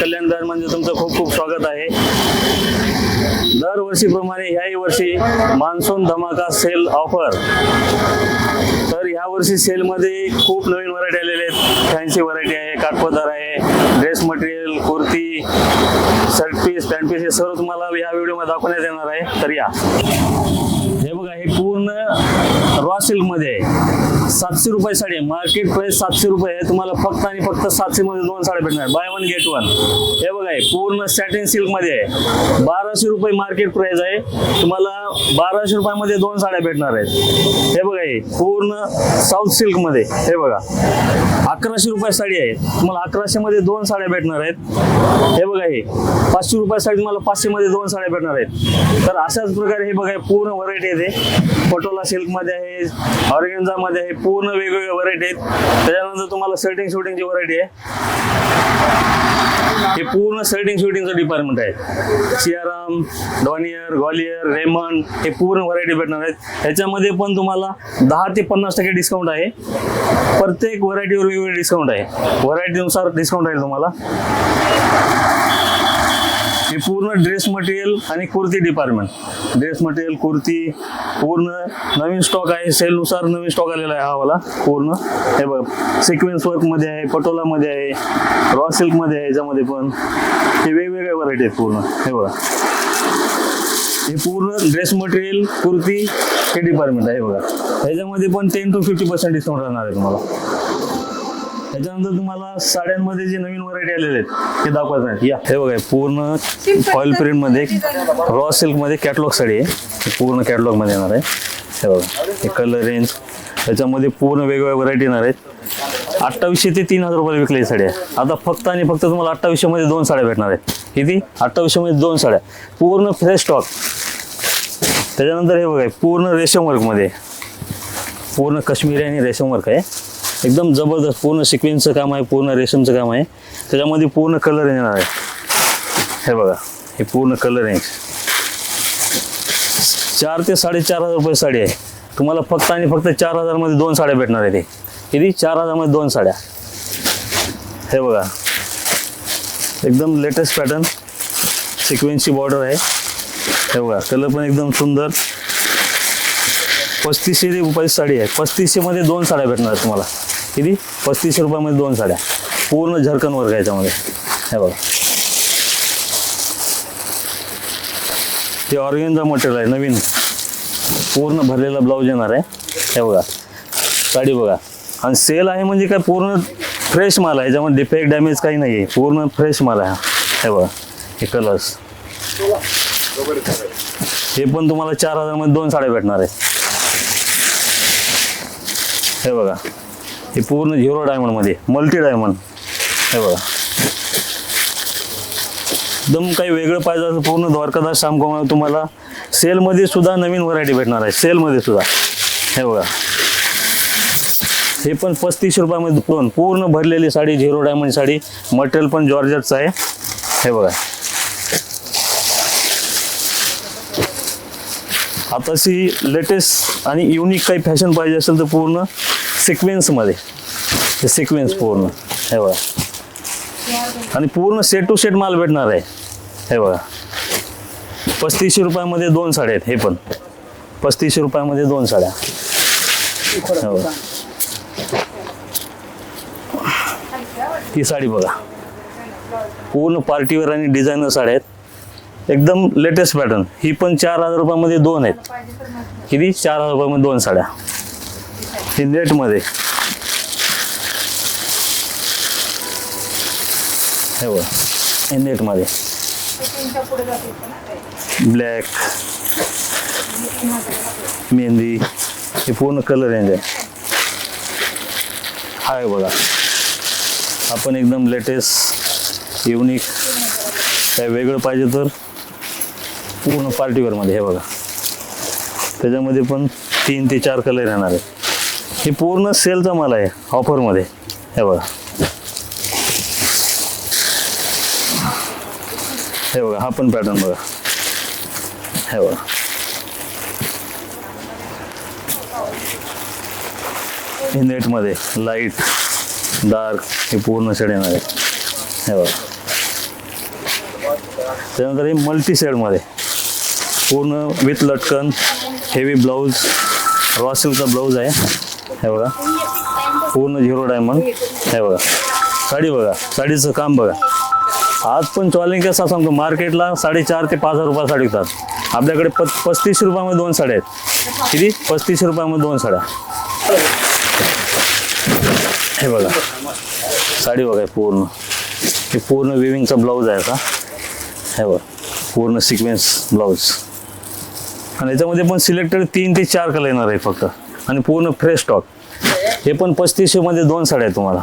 कल्याणदार म्हणजे तुमचं खूप खूप स्वागत आहे. दरवर्षीप्रमाणे याही वर्षी मान्सून धमाका सेल ऑफर. तर ह्या वर्षी सेलमध्ये खूप नवीन व्हरायटी आलेले आहेत. फॅन्सी व्हरायटी आहे काठपदर आहे dress material kurti shirt piece pant piece हे सर्व तुम्हाला या व्हिडिओमध्ये दाखवण्यात येणार आहे. तर या. हे बघा हे पूर्ण रॉ सिल्कमध्ये आहे सातशे रुपये साडी आहे. मार्केट प्राइस सातशे रुपये आहे. तुम्हाला फक्त आणि फक्त सातशेमध्ये दोन साड्या भेटणार. बाय वन गेट वन हे बघा हे पूर्ण सॅटिन सिल्कमध्ये आहे. बाराशे रुपये मार्केट प्राइस आहे. तुम्हाला बाराशे रुपयामध्ये दोन साड्या भेटणार आहेत. हे बघा हे पूर्ण साऊथ सिल्कमध्ये. हे बघा अकराशे रुपये साडी आहे. तुम्हाला अकराशेमध्ये दोन साड्या भेटणार आहेत. हे बघा हे पाचशे रुपये साडी तुम्हाला पाचशेमध्ये दोन साड्या भेटणार आहेत. तर अशाच प्रकारे हे बघा पूर्ण व्हरायटी आहे ते. पटोला सिल्कमध्ये आहे. आहे ऑर्गेन्झा मध्ये आहे पूर्ण वेगवेगळ्या व्हरायटी आहेत. त्याच्यानंतर तुम्हाला सेटिंग शूटिंगची व्हरायटी आहे. हे पूर्ण सेटिंग शूटिंगचं डिपार्टमेंट आहे. सियाराम डॉनियर ग्वालियर रेमंड हे पूर्ण व्हरायटी भेटणार आहेत. ह्याच्यामध्ये पण तुम्हाला दहा ते पन्नास टक्के डिस्काउंट आहे. प्रत्येक व्हरायटीवर वेगवेगळे डिस्काउंट आहे. व्हरायटीनुसार डिस्काउंट राहील तुम्हाला. हे पूर्ण ड्रेस मटेरियल आणि kurti department dress material kurti पूर्ण नवीन स्टॉक आहे. सेलनुसार नवीन स्टॉक आलेला आहे हा मला पूर्ण. हे बघ सिक्वेन्स वर्कमध्ये आहे पटोलामध्ये आहे रॉ सिल्कमध्ये आहे याच्यामध्ये पण. हे वेगवेगळ्या व्हरायटी आहेत पूर्ण. हे बघा. हे पूर्ण ड्रेस मटेरियल कुर्ती हे डिपार्टमेंट आहे बघा. ह्याच्यामध्ये पण ten to fifty percent discount राहणार आहे तुम्हाला. त्याच्यानंतर तुम्हाला साड्यांमध्ये जे नवीन व्हरायटी आलेले आहेत ते दाखवत नाही या. हे बघा पूर्ण फॉईल प्रिंटमध्ये रॉ सिल्कमध्ये कॅटलॉग साडी आहे. पूर्ण कॅटलॉगमध्ये येणार आहे. हे बघा हे कलर रेंज त्याच्यामध्ये पूर्ण वेगवेगळ्या व्हरायटी येणार आहेत. अठ्ठावीसशे ते तीन हजार रुपये विकले साड्या आता फक्त आणि फक्त तुम्हाला अठ्ठावीसशे मध्ये दोन साड्या भेटणार आहेत. किती? अठ्ठावीसशे मध्ये दोन साड्या. पूर्ण फ्रेश स्टॉक त्याच्यानंतर हे बघा पूर्ण रेशम वर्कमध्ये पूर्ण काश्मीरी आणि रेशम वर्क आहे. एकदम जबरदस्त पूर्ण सिक्वेन्सचं काम आहे पूर्ण रेशमचं काम आहे. त्याच्यामध्ये पूर्ण कलर येणार आहे. हे बघा हे पूर्ण कलर आहे. चार ते साडेचार हजार रुपये साडी आहे. तुम्हाला फक्त आणि फक्त चार हजारमध्ये दोन साड्या भेटणार आहे ते. किती? चार हजारमध्ये दोन साड्या. हे बघा. एकदम लेटेस्ट पॅटर्न सिक्वेन्सची बॉर्डर आहे. हे बघा कलर पण एकदम सुंदर. पस्तीसशे रुपयाची साडी आहे. पस्तीसशेमध्ये दोन साड्या भेटणार तुम्हाला. किती? पस्तीसशे रुपयामध्ये दोन साड्या. पूर्ण झरकन वर्ग याच्यामध्ये हे बघा. ते ऑर्गेनचा मटेरियल आहे नवीन. पूर्ण भरलेला ब्लाऊज येणार आहे. हे बघा. साडी बघा. आणि सेल आहे म्हणजे काय? पूर्ण फ्रेश माल आहे. याच्यामध्ये डिफेक्ट डॅमेज काही नाही आहे पूर्ण फ्रेश माल आहे हे. बघा. हे कलर्स हे पण तुम्हाला चार हजारमध्ये दोन साड्या भेटणार आहे. हे बघा. हे पूर्ण झिरो डायमंडमध्ये मल्टी डायमंड हे बघा. एकदम काही वेगळं पाहिजे असं पूर्ण द्वारकादास श्यामकुमार तुम्हाला सेलमध्ये सुद्धा नवीन व्हरायटी भेटणार आहे. सेलमध्ये सुद्धा. हे बघा. हे पण पस्तीस रुपयामध्ये दोन. पूर्ण भरलेली sari zero diamond sari. Material पण जॉर्जटचं आहे. हे बघा. आताशी लेटेस्ट आणि युनिक काही फॅशन पाहिजे असेल तर पूर्ण सिक्वेन्समध्ये. हे सिक्वेन्स पूर्ण. हे बघा. आणि पूर्ण सेट टू सेट माल भेटणार आहे. हे बघा. पस्तीसशे रुपयामध्ये दोन साड्या आहेत. हे पण. पस्तीसशे रुपयामध्ये दोन साड्या. हे बघा. ही साडी बघा. पूर्ण पार्टीवेअर आणि डिझायनर साड्या आहेत. एकदम लेटेस्ट पॅटर्न ही पण चार हजार रुपयामध्ये दोन आहेत. किती? चार हजार रुपयामध्ये दोन साड्या. सिंदेटमध्ये हे बघा सिंदेटमध्ये ब्लॅक. मेहंदी. हे पूर्ण कलर रेंज आहे हाय बघा. आपण एकदम लेटेस्ट युनिक काय वेगळं पाहिजे तर पूर्ण पार्टीवेअरमध्ये हे बघा. त्याच्यामध्ये पण तीन ते चार कलर येणार आहे हे पूर्ण सेलचा माल आहे ऑफरमध्ये हे बघा. हे बघा हा पण पॅटर्न बघा. हे बघा. हे नेटमध्ये लाइट डार्क हे पूर्ण शेड येणार आहे. हे बघा. त्यानंतर हे मल्टी शेडमध्ये पूर्ण विथ लटकन हेवी ब्लाऊज रॉ सिल्कचा ब्लाऊज आहे. हे बघा. पूर्ण झिरो डायमंड. हे बघा. साडी बघा. साडीचं काम बघा. आज पण चॉलिंग कसा सांगतो मार्केटला साडेचार ते पाच हजार रुपये साडी विकतात. आपल्याकडे प पस्तीस रुपयामध्ये दोन साड्या आहेत. किती? पस्तीस रुपयामध्ये दोन साड्या. हे बघा. साडी बघा पूर्ण. हे पूर्ण विविंगचा ब्लाऊज आहे का हे बघा. पूर्ण सिक्वेन्स ब्लाऊज आणि याच्यामध्ये पण सिलेक्टेड तीन ते चार कलर येणार आहे फक्त. आणि पूर्ण फ्रेश स्टॉक हे पण पस्तीसशेमध्ये दोन साड्या आहेत तुम्हाला.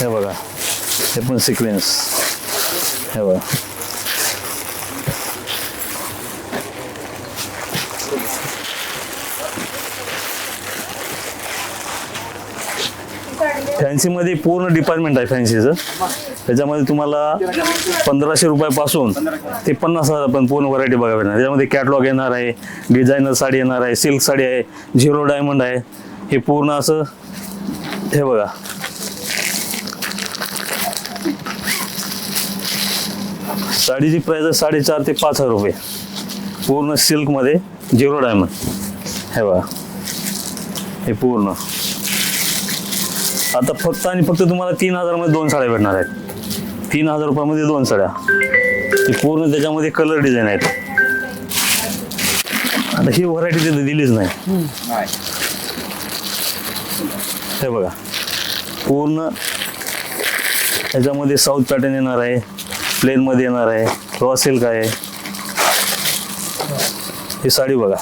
हे बघा. हे पण सिक्वेन्स हे बघा. फॅन्सीमध्ये पूर्ण डिपार्टमेंट आहे फॅन्सीचं त्याच्यामध्ये तुम्हाला पंधराशे रुपयापासून ते पन्नास हजारपर्यंत पूर्ण व्हरायटी बघायला भेटणार. त्याच्यामध्ये कॅटलॉग येणार आहे डिझायनर साडी येणार आहे सिल्क साडी आहे झिरो डायमंड आहे. हे पूर्ण असं हे बघा. साडीची प्राईज आहे साडेचार ते पाच हजार रुपये. पूर्ण सिल्कमध्ये झिरो डायमंड हे बघा. हे पूर्ण. आता फक्त आणि फक्त तुम्हाला तीन हजारमध्ये दोन साड्या भेटणार आहेत. तीन हजार रुपयामध्ये दोन साड्या. ही पूर्ण त्याच्यामध्ये कलर डिझाईन आहेत. आता ही व्हरायटी तिथे दिलीच नाही. हे बघा. पूर्ण ह्याच्यामध्ये साऊथ पॅटर्न येणार आहे. प्लेनमध्ये येणार आहे. रॉ सिल्क आहे. ही साडी बघा.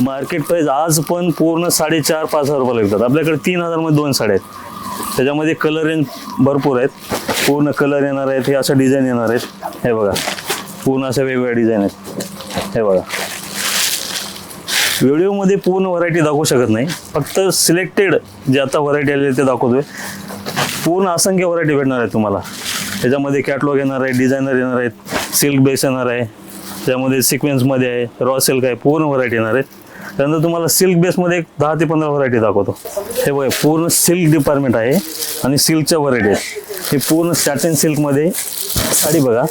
मार्केट प्राइस आज पण पूर्ण साडेचार पाच हजार रुपयाला विकतात. आपल्याकडे तीन हजारमध्ये दोन साड्या आहेत. त्याच्यामध्ये कलर रेंज भरपूर आहेत. पूर्ण कलर येणार आहेत हे असं डिझाईन येणार आहेत. हे बघा. पूर्ण अशा वेगवेगळ्या डिझाईन आहेत. हे बघा. व्हिडिओमध्ये पूर्ण व्हरायटी दाखवू शकत नाही. फक्त सिलेक्टेड जे आता व्हरायटी आलेली ते दाखवतोय. पूर्ण असंख्य व्हरायटी भेटणार आहे तुम्हाला. त्याच्यामध्ये कॅटलॉग येणार आहे डिझायनर येणार आहेत सिल्क बेस येणार आहे. त्यामध्ये सिक्वेन्समध्ये आहे रॉ सिल्क आहे पूर्ण व्हरायटी येणार आहेत. त्यानंतर तुम्हाला सिल्क बेसमध्ये एक दहा ते पंधरा व्हरायटी दाखवतो. हे बघा पूर्ण सिल्क डिपार्टमेंट आहे आणि सिल्कच्या व्हरायटी आहेत. हे पूर्ण सॅटिन सिल्कमध्ये साडी बघा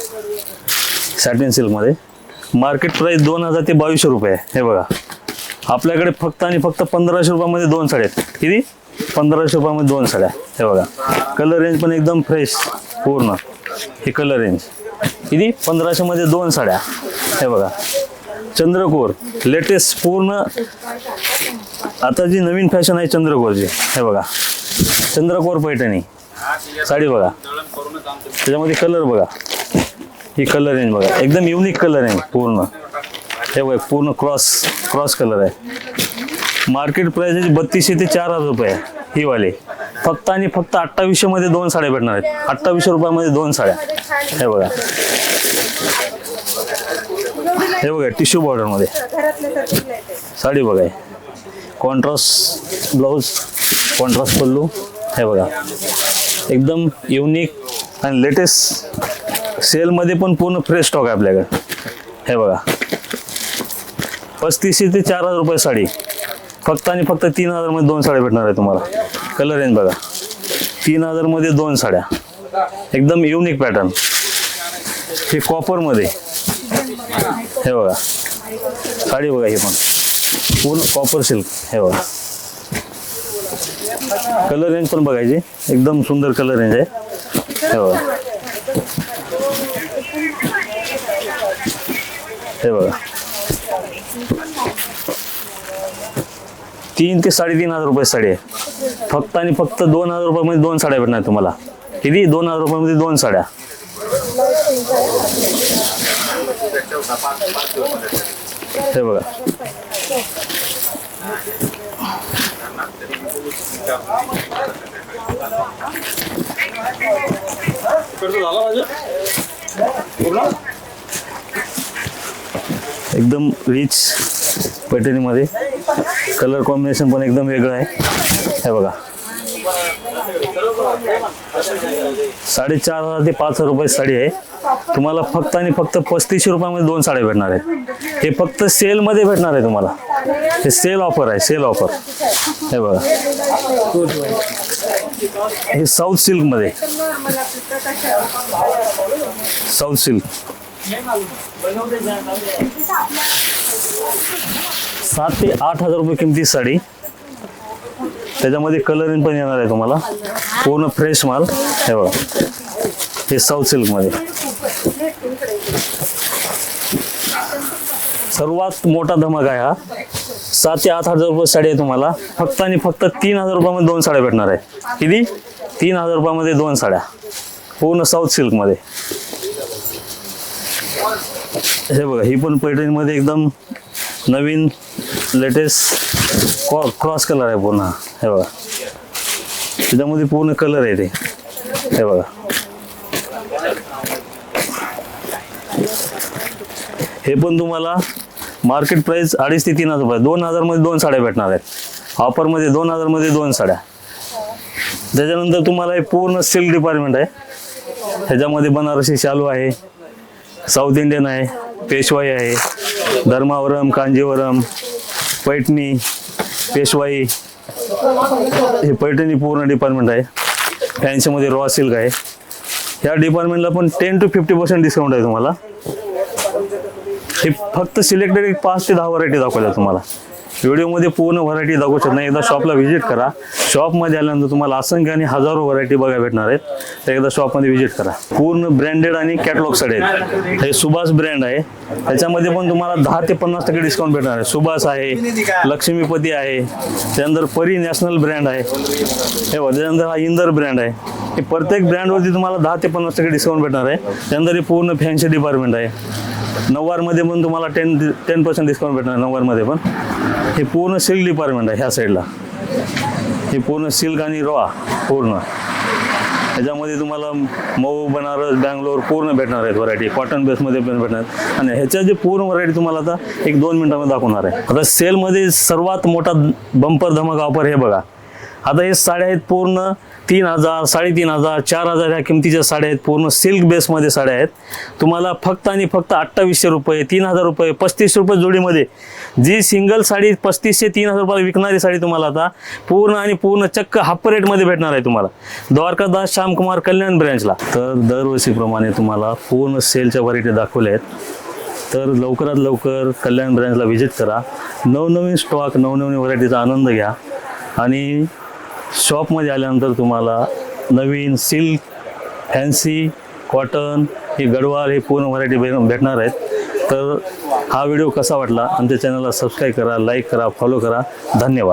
सॅटिन सिल्कमध्ये मार्केट प्राईस दोन हजार ते बावीसशे रुपये आहे. हे बघा आपल्याकडे फक्त आणि फक्त पंधराशे रुपयामध्ये दोन साड्या आहेत. किती? पंधराशे रुपयामध्ये दोन साड्या हे बघा कलर रेंज पण एकदम फ्रेश पूर्ण. हे कलर रेंज किती? पंधराशेमध्ये दोन साड्या. हे बघा चंद्रकोर लेटेस्ट पूर्ण आता जी नवीन फॅशन आहे चंद्रकोरची हे बघा. चंद्रकोर पैठणी. साडी बघा. त्याच्यामध्ये कलर बघा. ही कलर रेंज बघा. एकदम युनिक कलर आहे पूर्ण. हे बघा पूर्ण क्रॉस क्रॉस कलर आहे. मार्केट प्राइस बत्तीसशे ते चार हजार रुपये आहे ही वाले. फक्त आणि फक्त अठ्ठावीसशे मध्ये दोन साड्या भेटणार आहेत. अठ्ठावीसशे रुपयामध्ये दोन साड्या. हे बघा. हे बघा टिश्यू बॉर्डरमध्ये साडी बघा कॉन्ट्रास्ट ब्लाऊज कॉन्ट्रास्ट पल्लू हे बघा. एकदम युनिक आणि लेटेस्ट सेलमध्ये पण पूर्ण फ्रेश स्टॉक आहे आपल्याकडे. हे बघा. पस्तीसशे ते चार हजार रुपये साडी. फक्त आणि फक्त तीन हजारमध्ये दोन साड्या भेटणार आहे तुम्हाला. कलर रेंज बघा. तीन हजारमध्ये दोन साड्या. एकदम युनिक पॅटर्न हे कॉपरमध्ये हे बघा. साडी बघा ही पण. पूर्ण कॉपर सिल्क हे बघा. कलर रेंज पण बघायची एकदम सुंदर कलर रेंज आहे. हे बघा. हे बघा. तीन ते साडेतीन हजार रुपये साडी आहे. फक्त आणि फक्त दोन हजार रुपयामध्ये दोन साड्या भेटणार तुम्हाला. किती? दोन हजार रुपयामध्ये दोन साड्या. हे बघा. एकदम रिच पैठणीमध्ये कलर कॉम्बिनेशन पण एकदम वेगळं आहे. हे बघा. साडेचार हजार ते पाच हजार रुपये साडी आहे. तुम्हाला फक्त आणि फक्त पस्तीसशे रुपयामध्ये दोन साड्या भेटणार आहेत. हे फक्त सेलमध्ये भेटणार आहे तुम्हाला. हे सेल ऑफर आहे सेल ऑफर. हे बघा. हे साऊथ सिल्कमध्ये. South silk. सात ते आठ हजार रुपये किमती साडी. त्याच्यामध्ये कलरिंग पण येणार आहे तुम्हाला. पूर्ण फ्रेश माल. हे बघा. हे साऊथ सिल्कमध्ये. सर्वात मोठा धमाका आहे हा. सात ते आठ हजार रुपये साडी आहे तुम्हाला. फक्त आणि फक्त तीन हजार रुपयामध्ये दोन साड्या भेटणार आहे. किती? तीन हजार रुपयामध्ये दोन साड्या. पूर्ण साऊथ सिल्कमध्ये. हे बघा ही पण पैठणीमध्ये एकदम नवीन लेटेस्ट क्रॉस कलर आहे पूर्ण. हे बघा. त्याच्यामध्ये पूर्ण कलर आहे ते. हे बघा. हे पण तुम्हाला मार्केट प्राइस अडीच ते तीन हजार रुपये दोन हजारमध्ये दोन साड्या भेटणार आहेत. ऑफरमध्ये दोन हजारमध्ये दोन साड्या. त्याच्यानंतर तुम्हाला हे पूर्ण सिल्क डिपार्टमेंट आहे. ह्याच्यामध्ये बनारसी शालू आहे साऊथ इंडियन आहे पेशवाई आहे धर्मावरम कांजीवरम पैठणी पेशवाई हे पैठणी पूर्ण डिपार्टमेंट आहे. फॅन्सीमध्ये रॉ सिल्क आहे. ह्या डिपार्टमेंटला पण ten to fifty percent discount आहे तुम्हाला. हे फक्त सिलेक्टेड एक पाच ते दहा व्हरायटी दाखवल्या तुम्हाला. व्हिडिओमध्ये पूर्ण व्हरायटी दाखवू शकत नाही. एकदा शॉपला व्हिजिट करा. शॉपमध्ये आल्यानंतर तुम्हाला असंख्य आणि हजारो व्हरायटी बघायला भेटणार आहेत. तर एकदा शॉपमध्ये व्हिजिट करा. पूर्ण ब्रँडेड आणि कॅटलॉग साडी आहेत. हे सुभाष ब्रँड आहे. त्याच्यामध्ये पण तुम्हाला दहा ते पन्नास टक्के डिस्काउंट भेटणार आहे. सुभाष आहे लक्ष्मीपती आहे त्यानंतर परी नॅशनल ब्रँड आहे. हे बघा त्यानंतर हा इंदर ब्रँड आहे. हे प्रत्येक ब्रँडवरती तुम्हाला दहा ते पन्नास टक्के डिस्काउंट भेटणार आहे. त्यानंतर हे पूर्ण फॅन्सी डिपार्टमेंट आहे. नऊवारमध्ये पण तुम्हाला टेन टेन पर्सेंट डिस्काउंट भेटणार नऊवारमध्ये पण. हे पूर्ण सिल्क डिपार्टमेंट आहे ह्या साईडला हे पूर्ण सिल्क आणि रॉ पूर्ण. ह्याच्यामध्ये तुम्हाला मऊ बनारस बँगलोर पूर्ण भेटणार आहेत व्हरायटी कॉटन बेसमध्ये पण भेटणार. आहेत. आणि ह्याच्या जे पूर्ण व्हरायटी तुम्हाला आता एक दोन मिनटामध्ये दाखवणार आहे. आता सेलमध्ये सर्वात मोठा बंपर धमाका ऑफर हे बघा. आता हे साड्या आहेत पूर्ण तीन हजार साडेतीन हजार चार हजार ह्या किमतीच्या साड्या आहेत. पूर्ण सिल्क बेसमध्ये साड्या आहेत. तुम्हाला फक्त आणि फक्त अठ्ठावीसशे रुपये तीन हजार रुपये पस्तीस रुपये जोडीमध्ये जी सिंगल साडी पस्तीसशे तीन हजार रुपयाला विकणारी साडी तुम्हाला आता पूर्ण आणि पूर्ण चक्क हाफ रेटमध्ये भेटणार आहे तुम्हाला. द्वारकादास श्यामकुमार कल्याण ब्रँचला. तर दरवर्षीप्रमाणे तुम्हाला पूर्ण सेलच्या व्हरायटी दाखवल्या आहेत. तर लवकरात लवकर कल्याण ब्रँचला व्हिजिट करा. नवनवीन स्टॉक नवनवीन व्हरायटीचा आनंद घ्या. आणि शॉपमध्ये आल्यानंतर तुम्हाला नवीन सिल्क फॅन्सी कॉटन ही गडवाल हे पूर्ण व्हरायटी भेटणार आहेत. तर हा व्हिडिओ कसा वाटला? आमच्या चॅनलला सबस्क्राईब करा लाईक करा फॉलो करा. धन्यवाद.